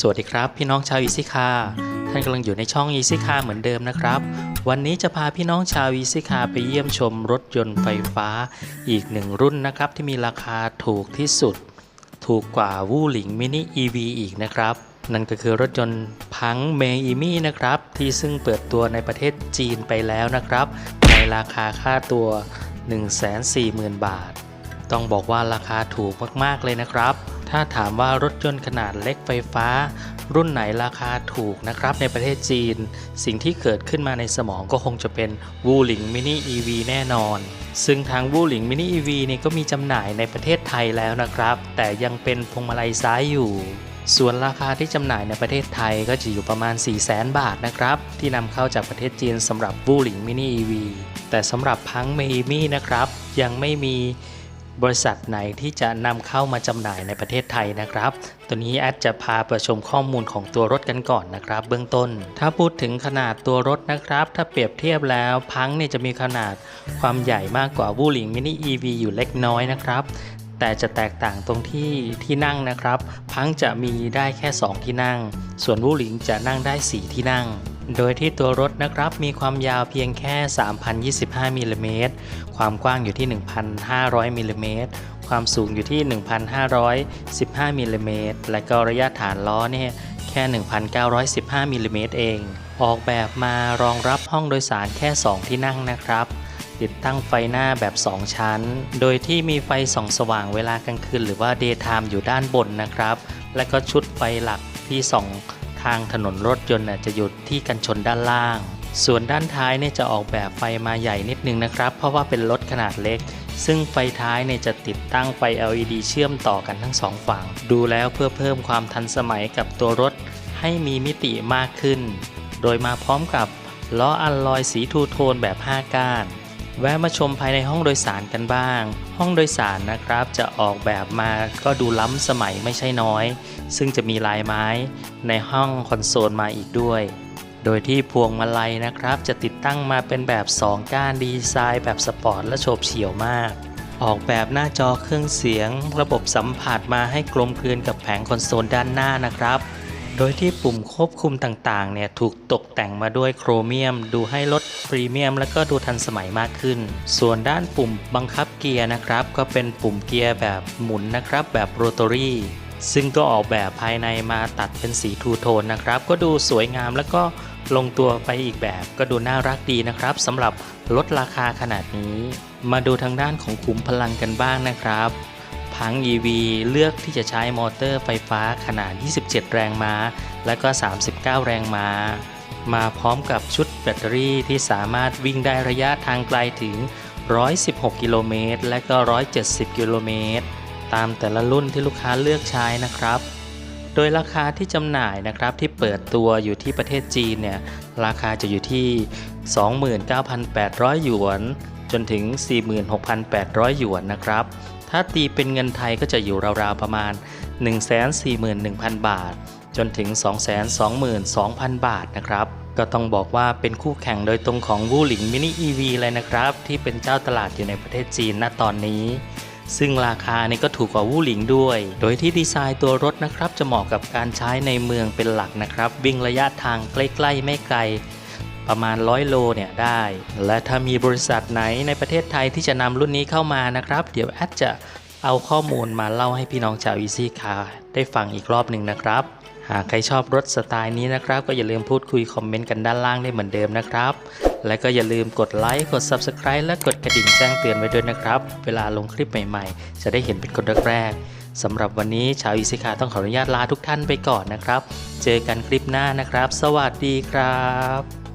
สวัสดีครับพี่น้องชาวอีซิคาท่านกำลังอยู่ในช่องอีซิคาเหมือนเดิมนะครับ วันนี้จะพาพี่น้องชาวอีซิคาไปเยี่ยมชมรถยนต์ไฟฟ้าอีกหนึ่งรุ่นนะครับ ที่มีราคาถูกที่สุด ถูกกว่าวูหลิงมินิ EV อีกนะครับ นั่นก็คือรถยนต์พังเมอีมี่นะครับ ที่ซึ่งเปิดตัวในประเทศจีนไปแล้วนะครับ ในราคาค่าตัว 140,000 บาท ต้องบอกว่าราคาถูกมากๆเลยนะครับ ถ้าถามว่ารถยนต์ขนาดเล็กไฟฟ้า รุ่นไหนราคาถูกนะครับในประเทศจีน สิ่งที่เกิดขึ้นมาในสมองก็คงจะเป็นวูหลิงมินิ EV แน่นอน ซึ่งทางวูหลิงมินิ EV นี่ก็มีจำหน่ายในประเทศไทยแล้วนะครับ แต่ยังเป็นพวงมาลัยซ้ายอยู่ ส่วนราคาที่จำหน่ายในประเทศไทยก็จะอยู่ประมาณ 4 0 0 0 0 0บาทนะครับ ที่นำเข้าจากประเทศจีนสำหรับวูหลิงมินิ EV แต่สำหรับพังเมมี่นะครับ ยังไม่มี บริษัทไหนที่จะนำเข้ามาจำหน่ายในประเทศไทยนะครับ ตัวนี้แอดจะพาประชมข้อมูลของตัวรถกันก่อนนะครับ เบื้องต้น ถ้าพูดถึงขนาดตัวรถนะครับ ถ้าเปรียบเทียบแล้วพังเนี่ยจะมีขนาดความใหญ่มากกว่าวูหลิงมินิ EV อยู่เล็กน้อยนะครับ แต่จะแตกต่างตรงที่ที่นั่งนะครับ พังจะมีได้แค่ 2 ที่นั่ง ส่วนวูหลิงจะนั่งได้ 4 ที่นั่ง โดยที่ตัวรถนะครับมีความยาวเพียงแค่ 3,025มิลลิเมตรความกว้างอยู่ที่ 1,500มิลลิเมตรความสูงอยู่ที่ 1,515มิลลิเมตรและก็ระยะฐานล้อเนี่ยแค่ 1,915มิลลิเมตรเอง ออกแบบมารองรับห้องโดยสารแค่ 2 ที่นั่งนะครับ ติดตั้งไฟหน้าแบบ 2 ชั้น โดยที่มีไฟส่องสว่างเวลากลางคืนหรือว่า daytime อยู่ด้านบนนะครับ และก็ชุดไฟหลักที่ส่องทางถนนรถยนต์จะอยู่ที่กันชนด้านล่าง ส่วนด้านท้ายเนี่ยจะออกแบบไฟมาใหญ่นิดนึงนะครับ เพราะว่าเป็นรถขนาดเล็ก ซึ่งไฟท้ายเนี่ยจะติดตั้งไฟ LED เชื่อมต่อกันทั้งสองฝั่ง ดูแล้วเพื่อเพิ่มความทันสมัยกับตัวรถให้มีมิติมากขึ้น โดยมาพร้อมกับล้ออัลลอยสีทูโทนแบบ 5 ก้าน แวะมาชมภายในห้องโดยสารกันบ้าง ห้องโดยสารนะครับจะออกแบบมาก็ดูล้ำสมัยไม่ใช่น้อย ซึ่งจะมีลายไม้ในห้องคอนโซลมาอีกด้วย โดยที่พวงมาลัยนะครับ จะติดตั้งมาเป็นแบบ 2 ก้านดีไซน์แบบสปอร์ตและโฉบเฉี่ยวมาก ออกแบบหน้าจอเครื่องเสียง ระบบสัมผัสมาให้กลมกลืนกับแผงคอนโซลด้านหน้านะครับ โดยที่ปุ่มควบคุมต่างๆ เนี่ยถูกตกแต่งมาด้วยโครเมียม ดูให้รถพรีเมียม และก็ดูทันสมัยมากขึ้น ส่วนด้านปุ่มบังคับเกียร์นะครับ ก็เป็นปุ่มเกียร์แบบหมุนนะครับ แบบโรตารี่ซึ่งก็ออกแบบภายในมาตัดเป็นสีทูโทนนะครับ ก็ดูสวยงามแล้วก็ลงตัวไปอีกแบบก็ดูน่ารักดีนะครับสำหรับลดราคาขนาดนี้ มาดูทางด้านของขุมพลังกันบ้างนะครับ พัง EV เลือกที่จะใช้มอเตอร์ไฟฟ้าขนาด 27 แรงม้า และก็ 39 แรงม้า มาพร้อมกับชุดแบตเตอรี่ที่สามารถวิ่งได้ระยะทางไกลถึง 116 กิโลเมตร และก็ 170 กิโลเมตร ตามแต่ละรุ่นที่ลูกค้าเลือกใช้นะครับโดยราคาที่จำหน่ายนะครับที่เปิดตัวอยู่ที่ประเทศจีนเนี่ยราคาจะอยู่ที่ 29,800 หยวน จนถึง 46,800 หยวนนะครับ ถ้าตีเป็นเงินไทยก็จะอยู่ราวๆประมาณ 141,000 บาท จนถึง 222,000 บาทนะครับ ก็ต้องบอกว่าเป็นคู่แข่งโดยตรงของวูหลิงมินิ EV เลยนะครับ ที่เป็นเจ้าตลาดอยู่ในประเทศจีนณตอนนี้ซึ่งราคานี่ก็ถูกกว่าวูหลิงด้วย โดยที่ดีไซน์ตัวรถนะครับจะเหมาะกับการใช้ในเมืองเป็นหลักนะครับ วิ่งระยะทางใกล้ๆไม่ไกล ประมาณ 100 โลเนี่ยได้ และถ้ามีบริษัทไหนในประเทศไทยที่จะนำรุ่นนี้เข้ามานะครับ เดี๋ยวแอดจะเอาข้อมูลมาเล่าให้พี่น้องชาว Easy Car ได้ฟังอีกรอบหนึ่งนะครับ หากใครชอบรถสไตล์นี้นะครับ ก็อย่าลืมพูดคุยคอมเมนต์กันด้านล่างได้เหมือนเดิมนะครับ และก็อย่าลืมกดไลค์กด Subscribe และกดกระดิ่งแจ้งเตือนไว้ด้วยนะครับ เวลาลงคลิปใหม่ๆ จะได้เห็นเป็นคนแรกๆสำหรับวันนี้ชาวอีซิคาต้องขออนุญาตลาทุกท่านไปก่อนนะครับ เจอกันคลิปหน้านะครับ สวัสดีครับ